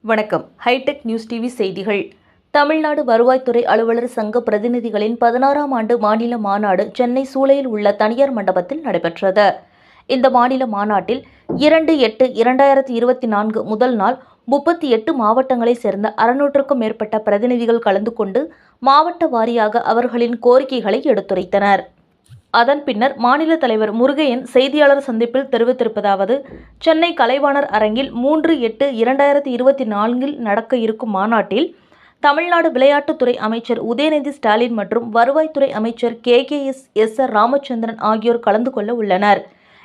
வணக்கம். Hitech news TV செய்திகள். தமிழ்நாடு வருவாய்த்துறை அலுவலர் சங்க பிரதிநிதிகளின் பதினாறாம் ஆண்டு மாநில மாநாடு சென்னை சூளையில் உள்ள தனியார் மண்டபத்தில் நடைபெற்றது. இந்த மாநில மாநாட்டில் இரண்டு எட்டு இரண்டாயிரத்தி இருபத்தி நான்கு முதல் நாள் முப்பத்தி எட்டு மாவட்டங்களைச் சேர்ந்த அறுநூற்றுக்கும் மேற்பட்ட பிரதிநிதிகள் கலந்து கொண்டு மாவட்ட வாரியாக அவர்களின் கோரிக்கைகளை எடுத்துரைத்தனர். அதன் பின்னர் மாநில தலைவர் முருகையன் செய்தியாளர் சந்திப்பில் தெரிவித்திருப்பதாவது சென்னை கலைவாணர் அரங்கில் மூன்று எட்டு இரண்டாயிரத்தி இருபத்தி நான்கில் நடக்க இருக்கும் மாநாட்டில் தமிழ்நாடு விளையாட்டுத்துறை அமைச்சர் உதயநிதி ஸ்டாலின் மற்றும் வருவாய்த்துறை அமைச்சர் K K S S R Ramachandran ஆகியோர் கலந்து கொள்ள உள்ளனர்.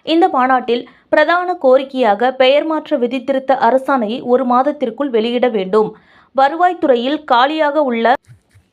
இந்த மாநாட்டில் பிரதான கோரிக்கையாக பெயர் மாற்ற விதித்திருத்த அரசாணையை ஒரு மாதத்திற்குள் வெளியிட வேண்டும். வருவாய்த்துறையில் காலியாக உள்ள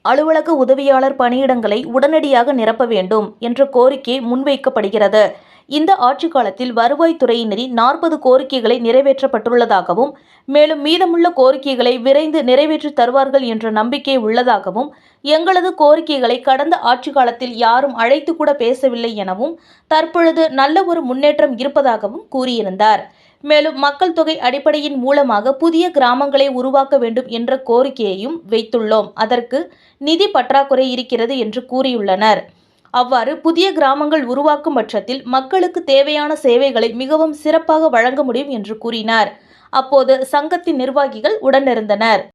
அலுவலக உதவியாளர் பணியிடங்களை உடனடியாக நிரப்ப வேண்டும் என்ற கோரிக்கை முன்வைக்கப்படுகிறது. இந்த ஆட்சி காலத்தில் வருவாய்த்துறையினரின் நாற்பது கோரிக்கைகளை நிறைவேற்றப்பட்டுள்ளதாகவும் மேலும் மீதமுள்ள கோரிக்கைகளை விரைந்து நிறைவேற்றி தருவார்கள் என்ற நம்பிக்கை உள்ளதாகவும் எங்களது கோரிக்கைகளை கடந்த ஆட்சி காலத்தில் யாரும் அழைத்து கூட பேசவில்லை எனவும் தற்பொழுது நல்ல ஒரு முன்னேற்றம் இருப்பதாகவும் கூறியிருந்தார். மேலும் மக்கள் தொகை அடிப்படையின் மூலமாக புதிய கிராமங்களை உருவாக்க வேண்டும் என்ற கோரிக்கையையும் வைத்துள்ளோம். அதற்கு நிதி பற்றாக்குறை இருக்கிறது என்று கூறியுள்ளனர். அவ்வாறு புதிய கிராமங்கள் உருவாக்கும் பட்சத்தில் மக்களுக்கு தேவையான சேவைகளை மிகவும் சிறப்பாக வழங்க முடியும் என்று கூறினார். அப்போது சங்கத்தின் நிர்வாகிகள் உடனிருந்தனர்.